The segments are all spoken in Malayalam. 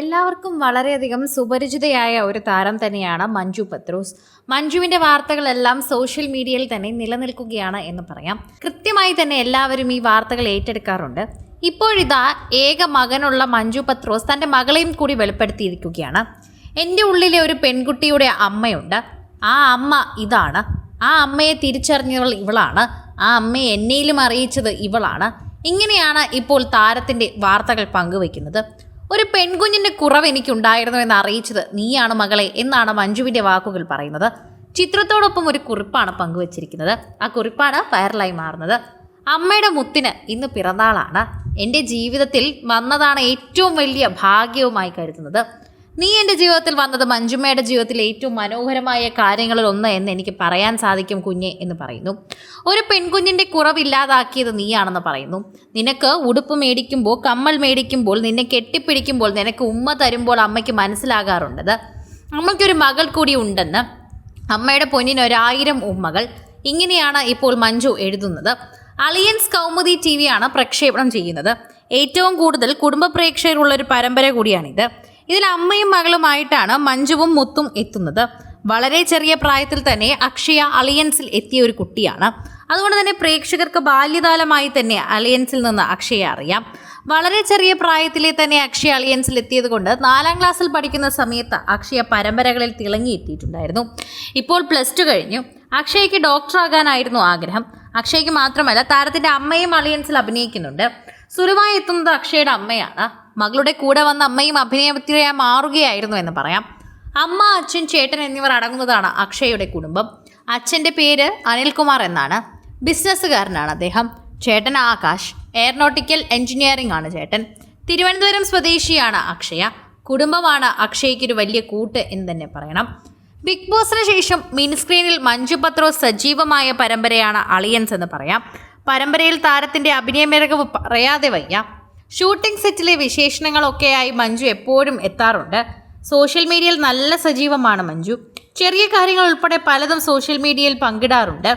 എല്ലാവർക്കും വളരെയധികം സുപരിചിതയായ ഒരു താരം തന്നെയാണ് മഞ്ജു പത്രോസ്. മഞ്ജുവിന്റെ വാർത്തകളെല്ലാം സോഷ്യൽ മീഡിയയിൽ തന്നെ നിലനിൽക്കുകയാണ് എന്ന് പറയാം. കൃത്യമായി തന്നെ എല്ലാവരും ഈ വാർത്തകൾ ഏറ്റെടുക്കാറുണ്ട്. ഇപ്പോഴിതാ ഏക മകനുള്ള മഞ്ജു പത്രോസ് തന്റെ മകളെയും കൂടി വെളിപ്പെടുത്തിയിരിക്കുകയാണ്. എന്റെ ഉള്ളിലെ ഒരു പെൺകുട്ടിയുടെ അമ്മയുണ്ട്. ആ അമ്മ ഇതാണ്. ആ അമ്മയെ തിരിച്ചറിഞ്ഞവൾ ഇവളാണ്. ആ അമ്മയെ എന്നെയിലും അറിയിച്ചത് ഇവളാണ്. ഇങ്ങനെയാണ് ഇപ്പോൾ താരത്തിന്റെ വാർത്തകൾ പങ്കുവയ്ക്കുന്നത്. ഒരു പെൺകുഞ്ഞിന്റെ കുറവ് എനിക്കുണ്ടായിരുന്നു എന്ന് അറിയിച്ചത് നീയാണ് മകളെ എന്നാണ് മഞ്ജുവിന്റെ വാക്കുകൾ പറയുന്നത്. ചിത്രത്തോടൊപ്പം ഒരു കുറിപ്പാണ് പങ്കുവച്ചിരിക്കുന്നത്. ആ കുറിപ്പാണ് വൈറലായി മാറുന്നത്. അമ്മയുടെ മുത്തിന് ഇന്ന് പിറന്നാളാണ്. എന്റെ ജീവിതത്തിൽ വന്നതാണ് ഏറ്റവും വലിയ ഭാഗ്യവുമായി കരുതുന്നത്. നീ എന്റെ ജീവിതത്തിൽ വന്നത് മഞ്ജുമ്മയുടെ ജീവിതത്തിലെ ഏറ്റവും മനോഹരമായ കാര്യങ്ങളിൽ ഒന്ന് എന്ന് എനിക്ക് പറയാൻ സാധിക്കും കുഞ്ഞെ എന്ന് പറയുന്നു. ഒരു പെൺകുഞ്ഞിന്റെ കുറവില്ലാതാക്കിയത് നീയാണെന്ന് പറയുന്നു. നിനക്ക് ഉടുപ്പ് മേടിക്കുമ്പോൾ കമ്മൽ മേടിക്കുമ്പോൾ നിന്നെ കെട്ടിപ്പിടിക്കുമ്പോൾ നിനക്ക് ഉമ്മ തരുമ്പോൾ അമ്മയ്ക്ക് മനസ്സിലാകാറുണ്ടത്. അമ്മയ്ക്കൊരു മകൾ കൂടി ഉണ്ടെന്ന്. അമ്മയുടെ പൊന്നിന് ഒരായിരം ഉമ്മകൾ. ഇങ്ങനെയാണ് ഇപ്പോൾ മഞ്ജു എഴുതുന്നത്. അളിയൻസ് കൗമുദി ടി വിയാണ് പ്രക്ഷേപണം ചെയ്യുന്നത്. ഏറ്റവും കൂടുതൽ കുടുംബ പ്രേക്ഷകരുള്ള ഒരു പരമ്പര കൂടിയാണിത്. ഇതിൽ അമ്മയും മകളുമായിട്ടാണ് മഞ്ജുവും മുത്തും എത്തുന്നത്. വളരെ ചെറിയ പ്രായത്തിൽ തന്നെ അക്ഷയ അലയൻസിൽ എത്തിയ ഒരു കുട്ടിയാണ്. അതുകൊണ്ട് തന്നെ പ്രേക്ഷകർക്ക് ബാല്യകാലമായി തന്നെ അലയൻസിൽ നിന്ന് അക്ഷയെ അറിയാം. വളരെ ചെറിയ പ്രായത്തിലെ തന്നെ അക്ഷയ അലയൻസിൽ എത്തിയത് കൊണ്ട് നാലാം ക്ലാസ്സിൽ പഠിക്കുന്ന സമയത്ത് അക്ഷയ പരമ്പരകളിൽ തിളങ്ങിയെത്തിയിട്ടുണ്ടായിരുന്നു. ഇപ്പോൾ പ്ലസ് ടു കഴിഞ്ഞു. അക്ഷയ്ക്ക് ഡോക്ടറാകാനായിരുന്നു ആഗ്രഹം. അക്ഷയ്ക്ക് മാത്രമല്ല താരത്തിന്റെ അമ്മയും അലയൻസിൽ അഭിനയിക്കുന്നുണ്ട്. സുലുവായി എത്തുന്നത് അക്ഷയുടെ അമ്മയാണ്. മകളുടെ കൂടെ വന്ന അമ്മയും അഭിനയത്തിയായി മാറുകയായിരുന്നു എന്ന് പറയാം. അമ്മ അച്ഛൻ ചേട്ടൻ എന്നിവർ അടങ്ങുന്നതാണ് അക്ഷയുടെ കുടുംബം. അച്ഛന്റെ പേര് അനിൽകുമാർ എന്നാണ്. ബിസിനസ്സുകാരനാണ് അദ്ദേഹം. ചേട്ടൻ ആകാശ് എയർനോട്ടിക്കൽ എഞ്ചിനീയറിംഗ് ആണ് ചേട്ടൻ. തിരുവനന്തപുരം സ്വദേശിയാണ് അക്ഷയ. കുടുംബമാണ് അക്ഷയ്ക്കൊരു വലിയ കൂട്ട് എന്ന് തന്നെ പറയണം. ബിഗ് ബോസിന് ശേഷം മിനിസ്ക്രീനിൽ മഞ്ജു പത്രോ സജീവമായ പരമ്പരയാണ് അളിയൻസ് എന്ന് പറയാം. പരമ്പരയിൽ താരത്തിന്റെ അഭിനയ മികവ് പറയാതെ വയ്യ. ഷൂട്ടിംഗ് സെറ്റിലെ വിശേഷണങ്ങളൊക്കെയായി മഞ്ജു എപ്പോഴും എത്താറുണ്ട്. സോഷ്യൽ മീഡിയയിൽ നല്ല സജീവമാണ് മഞ്ജു. ചെറിയ കാര്യങ്ങൾ ഉൾപ്പെടെ പലതും സോഷ്യൽ മീഡിയയിൽ പങ്കിടാറുണ്ട്.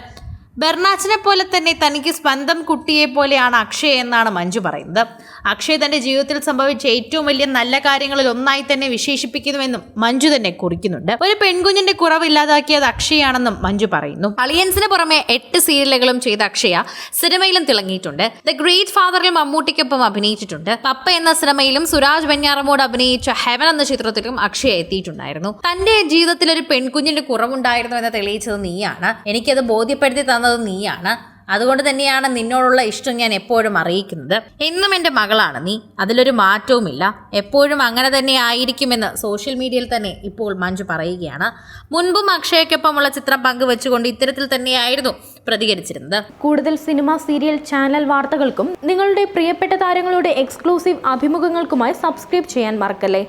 ബെർണാച്ചിനെ പോലെ തന്നെ തനിക്ക് സ്വന്തം കുട്ടിയെ പോലെയാണ് അക്ഷയ് എന്നാണ് മഞ്ജു പറയുന്നത്. അക്ഷയ് തന്റെ ജീവിതത്തിൽ സംഭവിച്ച ഏറ്റവും വലിയ നല്ല കാര്യങ്ങളിൽ ഒന്നായി തന്നെ വിശേഷിപ്പിക്കുന്നുവെന്നും മഞ്ജു തന്നെ കുറിക്കുന്നുണ്ട്. ഒരു പെൺകുഞ്ഞിന്റെ കുറവ് ഇല്ലാതാക്കിയത് അക്ഷയാണെന്നും മഞ്ജു പറയുന്നു. അളിയൻസിന് പുറമെ എട്ട് സീരിയലുകളും ചെയ്ത അക്ഷയ സിനിമയിലും തിളങ്ങിയിട്ടുണ്ട്. ദ ഗ്രേറ്റ് ഫാദറിൽ മമ്മൂട്ടിക്കൊപ്പം അഭിനയിച്ചിട്ടുണ്ട്. പപ്പ എന്ന സിനിമയിലും സുരാജ് വെഞ്ഞാറമോട് അഭിനയിച്ച ഹെവൻ എന്ന ചിത്രത്തിലും അക്ഷയ എത്തിയിട്ടുണ്ടായിരുന്നു. തന്റെ ജീവിതത്തിൽ ഒരു പെൺകുഞ്ഞിന്റെ കുറവുണ്ടായിരുന്നു എന്ന് തെളിയിച്ചത് നീയാണ്. എനിക്കത് ബോധ്യപ്പെടുത്തി തന്നത് നീയാണ്. അതുകൊണ്ട് തന്നെയാണ് നിന്നോടുള്ള ഇഷ്ടം ഞാൻ എപ്പോഴും അറിയിക്കുന്നത്. എന്നും എന്റെ മകളാണ് നീ. അതിലൊരു മാറ്റവുമില്ല. എപ്പോഴും അങ്ങനെ തന്നെ ആയിരിക്കുമെന്ന് സോഷ്യൽ മീഡിയയിൽ തന്നെ ഇപ്പോൾ മഞ്ജു പറയുകയാണ്. മുൻപും അക്ഷയ്ക്കൊപ്പമുള്ള ചിത്രം പങ്കുവെച്ചുകൊണ്ട് ഇത്തരത്തിൽ തന്നെയായിരുന്നു പ്രതികരിച്ചിരുന്നത്. കൂടുതൽ സിനിമ സീരിയൽ ചാനൽ വാർത്തകൾക്കും നിങ്ങളുടെ പ്രിയപ്പെട്ട താരങ്ങളുടെ എക്സ്ക്ലൂസീവ് അഭിമുഖങ്ങൾക്കുമായി സബ്സ്ക്രൈബ് ചെയ്യാൻ മറക്കല്ലേ?